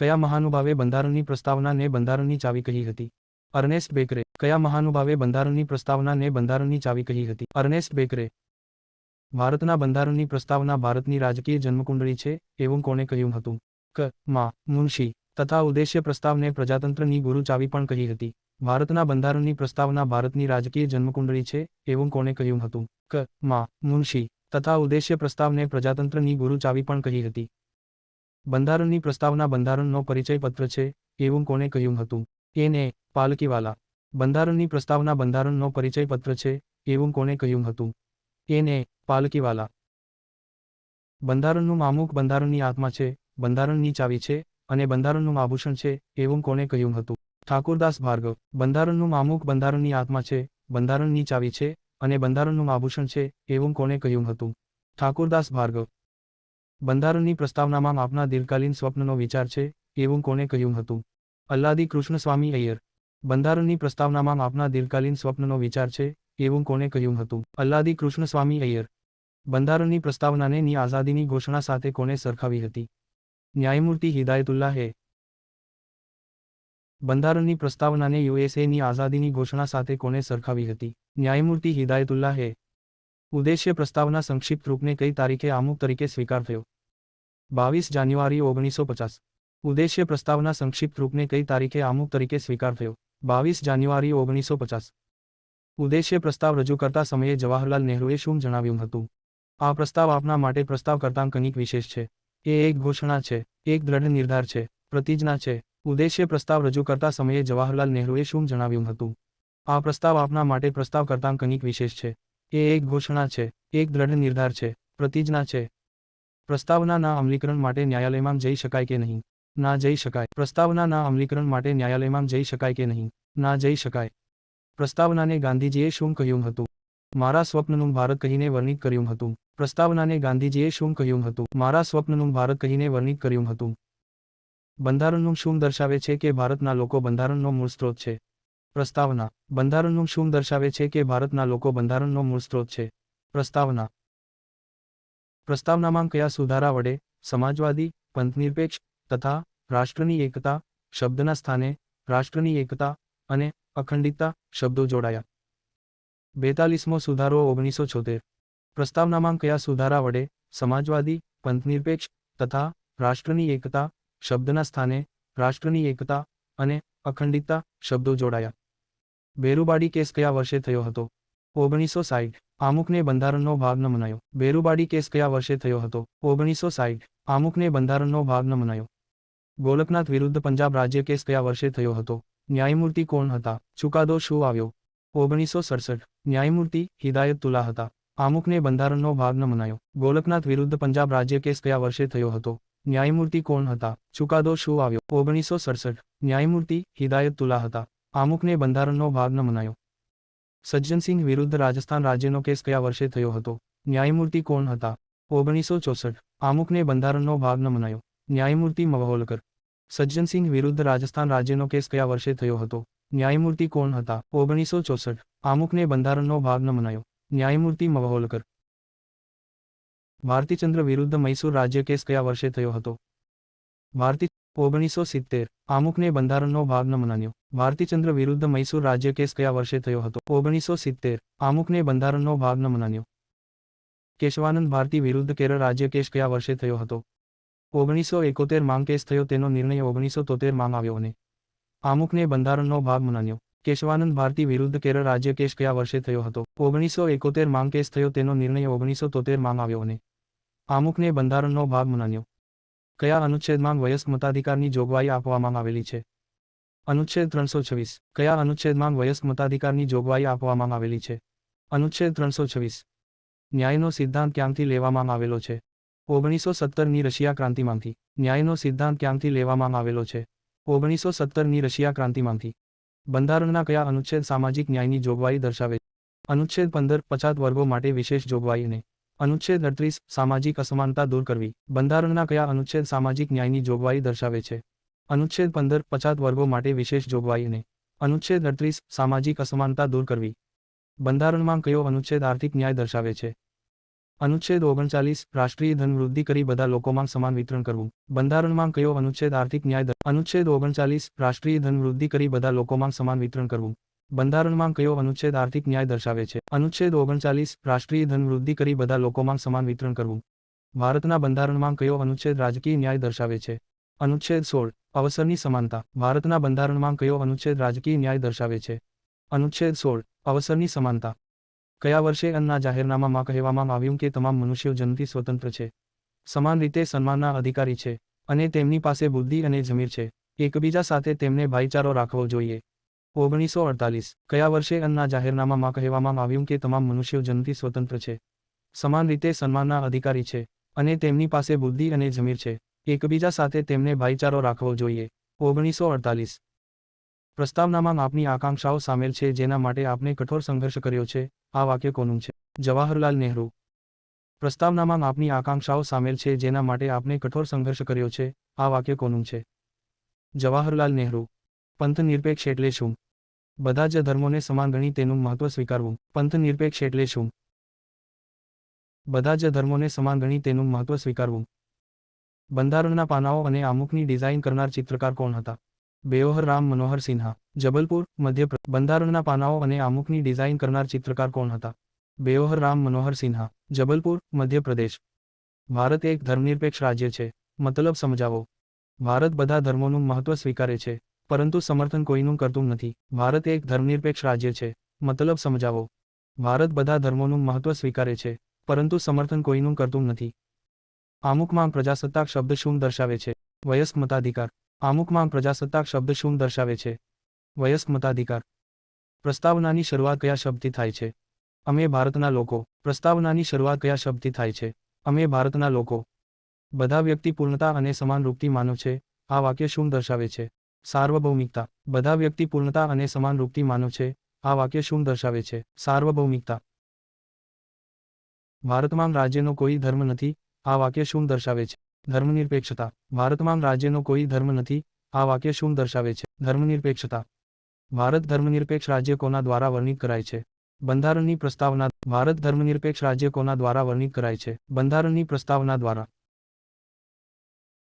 કયા મહાનુભાવે બંધારણની પ્રસ્તાવનાને બંધારણની ચાવી કહી હતી? અર્નેસ્ટ બેકરે, કયા મહાનુભાવે બંધારણની પ્રસ્તાવનાને બંધારણની ચાવી કહી હતી? અર્નેસ્ટ બેકરે, ભારતના બંધારણની પ્રસ્તાવના ભારતની રાજકીય જન્મકુંડળી છે એવું કોણે કહ્યું હતું? ક, મા, મુનશી, તથા ઉદ્દેશ્ય પ્રસ્તાવને પ્રજાતંત્રની ગુરુ ચાવી પણ કહી હતી. ભારતના બંધારણની પ્રસ્તાવના ભારતની રાજકીય જન્મકુંડળી છે એવું કોણે કહ્યું હતું? ક, મા, મુનશી, તથા ઉદ્દેશ્ય પ્રસ્તાવને પ્રજાતંત્રની ગુરુ ચાવી પણ કહી હતી. બંધારણની પ્રસ્તાવના બંધારણનો પરિચય પત્ર છે, એવું કોણે કહ્યું હતું. એને. પાલકીવાલા. બંધારણની પ્રસ્તાવના બંધારણનો પરિચય પત્ર છે, એવું કોણે કહ્યું હતું. એને. પાલકીવાલા. બંધારણનું મામુક બંધારણની આત્મા છે, બંધારણની ચાવી છે, અને બંધારણનું આભૂષણ છે, એવું કોણે કહ્યું હતું. ઠાકુરદાસ ભાર્ગવ. બંધારણનું મામુક બંધારણની આત્મા છે, બંધારણની ચાવી છે, અને બંધારણનું આભૂષણ છે, એવું કોણે કહ્યું હતું. ઠાકુરદાસ ભાર્ગવ. બંધારણની પ્રસ્તાવનામાં આપના દીર્ઘકાલીન સ્વપ્નનો વિચાર છે, એવું કોણે કહ્યું હતું? અલ્લાદી કૃષ્ણસ્વામી અય્યર. બંધારણની પ્રસ્તાવનામાં આપના દીર્ઘકાલીન સ્વપ્નનો વિચાર છે, એવું કોણે કહ્યું હતું? અલ્લાદી કૃષ્ણસ્વામી અય્યર. બંધારણની પ્રસ્તાવનાને ની આઝાદીની ઘોષણા સાથે કોણે સરખાવી હતી? ન્યાયમૂર્તિ હિદાયતુલ્લાહે બંધારણની પ્રસ્તાવનાને યુએસએની આઝાદીની ઘોષણા સાથે કોણે સરખાવી હતી? ન્યાયમૂર્તિ હિદાયતુલ્લાહે ઉદ્દેશ્ય પ્રસ્તાવના સંક્ષિપ્ત રૂપને કઈ તારીખે આમુક તરીકે સ્વીકાર થયો? બાવીસ જાન્યુઆરી ઓગણીસો પચાસ. ઉદ્દેશ્ય પ્રસ્તાવના સંક્ષિપ્ત રૂપને કઈ તારીખે આમુક તરીકે સ્વીકાર થયો? બાવીસ જાન્યુઆરી ઓગણીસો પચાસ. ઉદ્દેશ્ય પ્રસ્તાવ રજૂ કરતા સમયે જવાહરલાલ નહેરુએ શું જણાવ્યું હતું? આ પ્રસ્તાવ આપના માટે પ્રસ્તાવ કરતાં કંઈક વિશેષ છે. એ એક ઘોષણા છે, એક દ્રઢ નિર્ધાર છે, પ્રતિજ્ઞા છે. ઉદ્દેશ્ય પ્રસ્તાવ રજૂ કરતા સમયે જવાહરલાલ નહેરુએ શું જણાવ્યું હતું? આ પ્રસ્તાવ આપના માટે પ્રસ્તાવ કરતાં કંઈક વિશેષ છે. એ એક ઘોષણા છે, એક દ્રઢ નિર્ધાર છે, પ્રતિજ્ઞા છે. પ્રસ્તાવનાના અમલીકરણ માટે ન્યાયાલયમાં જઈ શકાય કે નહીં? ના જઈ શકાય. પ્રસ્તાવનાના અમલીકરણ માટે ન્યાયાલયમાં જઈ શકાય કે નહીં? ના જઈ શકાય. પ્રસ્તાવનાને ગાંધીજીએ શું કહ્યું હતું? મારા સ્વપ્નનું ભારત કહીને વર્ણિત કર્યું હતું. પ્રસ્તાવનાને ગાંધીજીએ શું કહ્યું હતું? મારા સ્વપ્નનું ભારત કહીને વર્ણિત કર્યું હતું. બંધારણનું શું દર્શાવે છે કે ભારતના લોકો બંધારણનો મૂળ સ્ત્રોત છે? પ્રસ્તાવના. બંધારણનું શું દર્શાવે છે કે ભારતના લોકો બંધારણનો મૂળ સ્ત્રોત છે? પ્રસ્તાવના. પ્રસ્તાવનામાં કયા સુધારા વડે સમાજવાદી, પંથનિરપેક્ષ તથા રાષ્ટ્રની એકતા, શબ્દના સ્થાને રાષ્ટ્રની એકતા અને અખંડિતતા શબ્દો જોડાયા. બેતાલીસમો સુધારો ઓગણીસો છોતેર. પ્રસ્તાવનામાં કયા સુધારા વડે સમાજવાદી, પંથનિરપેક્ષ તથા રાષ્ટ્રની એકતા, શબ્દના સ્થાને રાષ્ટ્રની એકતા અને અખંડિતતા શબ્દો જોડાયા. બેરુબાડી કેસ કયા વર્ષે થયો હતો? ઓગણીસો સાઠ આમુખને બંધારણનો ભાગ ન મનાયો. બેરુબાડી કેસ કયા વર્ષે થયો હતો? ઓગણીસો સાઠ આમુખને બંધારણનો ભાગ ન મનાયો. ગોલકનાથ વિરુદ્ધ પંજાબ રાજ્ય કેસ કયા વર્ષે થયો હતો? ન્યાયમૂર્તિ કોણ હતા? ચુકાદો શું આવ્યો? ઓગણીસો સડસઠ, ન્યાયમૂર્તિ હિદાયતુલ્લા હતા. આમુખને બંધારણનો ભાગ ન મનાયો. ગોલકનાથ વિરુદ્ધ પંજાબ રાજ્ય કેસ કયા વર્ષે થયો હતો? ન્યાયમૂર્તિ કોણ હતા? ચુકાદો શું આવ્યો? ઓગણીસો સડસઠ, ન્યાયમૂર્તિ હિદાયતુલ્લા હતા. આમુખને બંધારણનો ભાગ ન મનાયો. સજ્જનસિંહ વિરુદ્ધ રાજસ્થાન રાજ્યનો કેસ કયા વર્ષે થયો હતો? ન્યાયમૂર્તિ કોણ હતા? ઓગણીસો ચોસઠ. આમુકને બંધારણનો ભાગ ન મનાયો. ન્યાયમૂર્તિ મવહોલકર. સજ્જનસિંહ વિરુદ્ધ રાજસ્થાન રાજ્યનો કેસ કયા વર્ષે થયો હતો? ન્યાયમૂર્તિ કોણ હતા? ઓગણીસો ચોસઠ. આમુખને બંધારણનો ભાગ ન મનાયો. ન્યાયમૂર્તિ મવહોલકર. ભારતીચંદ્ર વિરુદ્ધ મૈસૂર રાજ્ય કેસ કયા વર્ષે થયો હતો? ભારતી ઓગણીસો સિત્તેર આમુખને બંધારણનો ભાગ ન મનાન્યો ભારતીચંદ્ર વિરુદ્ધ મૈસૂર રાજ્ય કેસ કયા વર્ષે થયો હતો. ઓગણીસો સિત્તેર આમુખને બંધારણનો ભાગ ન મનાન્યો કેશવાનંદ ભારતી વિરુદ્ધ કેરળ રાજ્ય કેસ કયા વર્ષે થયો હતો. ઓગણીસો એકોતેર માંગ કેસ થયો તેનો નિર્ણય ઓગણીસો તોતેર માંગ આવ્યો અને આમુખને બંધારણનો ભાગ મનાન્યો કેશવાનંદ ભારતી વિરુદ્ધ કેરળ રાજ્ય કેસ કયા વર્ષે થયો હતો. ઓગણીસો એકોતેર માંગ કેસ થયો તેનો નિર્ણય ઓગણીસો તોતેર માંગ આવ્યો અને આમુખને બંધારણનો ભાગ મનાયો કયા અનુચ્છેદમાં વયસ્ક મતાધિકારની જોગવાઈ આપવામાં આવેલી છે? અનુચ્છેદ ત્રણસો છવ્વીસ. કયા અનુચ્છેદમાં વયસ્ક મતાધિકારની જોગવાઈ આપવામાં આવેલી છે? અનુચ્છેદ ત્રણસો છવ્વીસ. ન્યાયનો સિદ્ધાંત ક્યાંથી લેવામાં આવેલો છે? ઓગણીસો સત્તરની રશિયા ક્રાંતિમાંથી. ન્યાયનો સિદ્ધાંત ક્યાંથી લેવામાં આવેલો છે? ઓગણીસો સત્તરની રશિયા ક્રાંતિમાંથી. બંધારણના કયા અનુચ્છેદ સામાજિક ન્યાયની જોગવાઈ દર્શાવે છે? અનુચ્છેદ પંદર, પછાત વર્ગો માટે વિશેષ જોગવાઈ અને અનુચ્છેદ અડત્રીસ, સામાજિક અસમાનતા દૂર કરવી. બંધારણના કયા અનુચ્છેદ સામાજિક ન્યાયની જોગવાઈ દર્શાવે છે? અનુચ્છેદ પંદર, પછાત વર્ગો માટે વિશેષ જોગવાઈ અને અનુચ્છેદ અડત્રીસ, સામાજિક અસમાનતા દૂર કરવી. બંધારણમાં કયો અનુચ્છેદ આર્થિક ન્યાય દર્શાવે છે? અનુચ્છેદ ઓગણચાલીસ, રાષ્ટ્રીય ધન વૃદ્ધિ કરી બધા લોકોમાં સમાન વિતરણ કરવું. બંધારણમાં કયો અનુચ્છેદ આર્થિક ન્યાય અનુચ્છેદ ઓગણચાલીસ, રાષ્ટ્રીય ધન વૃદ્ધિ કરી બધા લોકોમાં સમાન વિતરણ કરવું. બંધારણમાં કયો અનુચ્છેદ આર્થિક ન્યાય દર્શાવે છે? અનુચ્છેદ ઓગણચાલીસ, રાષ્ટ્રીય ધન વૃદ્ધિ કરી બધા લોકોમાં સમાન વિતરણ કરવું. ભારતના બંધારણમાં કયો અનુચ્છેદ રાજકીય ન્યાય દર્શાવે છે? અનુચ્છેદ સોળ, અવસરની સમાનતા. ભારતના બંધારણમાં કયો અનુચ્છેદ રાજકીય ન્યાય દર્શાવે છે? અનુચ્છેદ સોળ, અવસરની સમાનતા. કયા વર્ષે અન્ના જાહેરનામામાં કહેવામાં આવ્યું કે તમામ મનુષ્યો જન્મથી સ્વતંત્ર છે? સમાન રીતે સન્માનના અધિકારી છે અને તેમની પાસે બુદ્ધિ અને જમીર છે. એકબીજા સાથે તેમને ભાઈચારો રાખવો જોઈએ. ઓગણીસો અડતાલીસ કયા વર્ષે અન્ના જાહેરનામામાં કહેવામાં આવ્યું કે તમામ મનુષ્યો જન્મથી સ્વતંત્ર છે? સમાન રીતે સન્માનના અધિકારી છે અને તેમની પાસે બુદ્ધિ અને જમીર છે. એકબીજા સાથે તેમને ભાઈચારો રાખવો જોઈએ. ઓગણીસો અડતાલીસ પ્રસ્તાવનામાં આપની આકાંક્ષાઓ સામેલ છે જેના માટે આપને કઠોર સંઘર્ષ કર્યો છે. આ વાક્ય કોનું છે? જવાહરલાલ નહેરુ. પ્રસ્તાવનામાં આપની આકાંક્ષાઓ સામેલ છે જેના માટે આપને કઠોર સંઘર્ષ કર્યો છે. આ વાક્ય કોનું છે? જવાહરલાલ નહેરુ. પંથ નિરપેક્ષ એટલે શું? બધા જ ધર્મોને સમાન ગણી તેનું મહત્વ સ્વીકારવું. પંથ નિરપેક્ષ એટલે શું? બધા જ ધર્મોને સમાન ગણી તેનું મહત્વ સ્વીકારવું. બંધારણના પાનાઓ અને આમુખની ડિઝાઇન કરનાર ચિત્રકાર કોણ હતા? બેઓહર રામ મનોહર સિન્હા. જબલપુર મધ્યપ્રદેશ બંધારણના પાનાઓ અને આમુખની ડિઝાઇન કરનાર ચિત્રકાર કોણ હતા? બેઓહર રામ મનોહર સિન્હા. જબલપુર, મધ્યપ્રદેશ. ભારત એક ધર્મનિરપેક્ષ રાજ્ય છે. મતલબ સમજાવો. ભારત બધા ધર્મોનું મહત્વ સ્વીકારે છે. પરંતુ સમર્થન કોઈનું કરતું નથી. ભારત એક ધર્મનિરપેક્ષ રાજ્ય છે. મતલબ સમજાવો. ભારત બધા ધર્મોનું મહત્વ સ્વીકારે છે, પરંતુ સમર્થન કોઈનું કરતું નથી. આમુખમાં પ્રજાસત્તાક શબ્દ શું દર્શાવે છે? વયસ્ક મતાધિકાર. આમુખમાં પ્રજાસત્તાક શબ્દ શું દર્શાવે છે? વયસ્ક મતાધિકાર. પ્રસ્તાવનાની શરૂઆત કયા શબ્દથી થાય છે? અમે ભારતના લોકો. પ્રસ્તાવનાની શરૂઆત કયા શબ્દથી થાય છે? અમે ભારતના લોકો. બધા વ્યક્તિ પૂર્ણતા અને સમાન રૂપથી માનવ છે. આ વાક્ય શું દર્શાવે છે? સાર્વભૌમિકતા. બધા વ્યક્તિ પૂર્ણતા અને સમાન રૂપથી માનવ છે. આ વાક્ય શું દર્શાવે છે? સાર્વભૌમિકતા. ભારતમાં રાજ્યનો કોઈ ધર્મ નથી. આ વાક્ય શું દર્શાવે છે? ધર્મનિરપેક્ષતા. ભારતમાં રાજ્યનો કોઈ ધર્મ નથી. આ વાક્ય શું દર્શાવે છે? ધર્મનિરપેક્ષતા. ભારત ધર્મનિરપેક્ષ રાજ્ય કોના દ્વારા વર્ણિત કરાય છે? બંધારણની પ્રસ્તાવના. ભારત ધર્મનિરપેક્ષ રાજ્ય કોના દ્વારા વર્ણિત કરાય છે? બંધારણની પ્રસ્તાવના દ્વારા.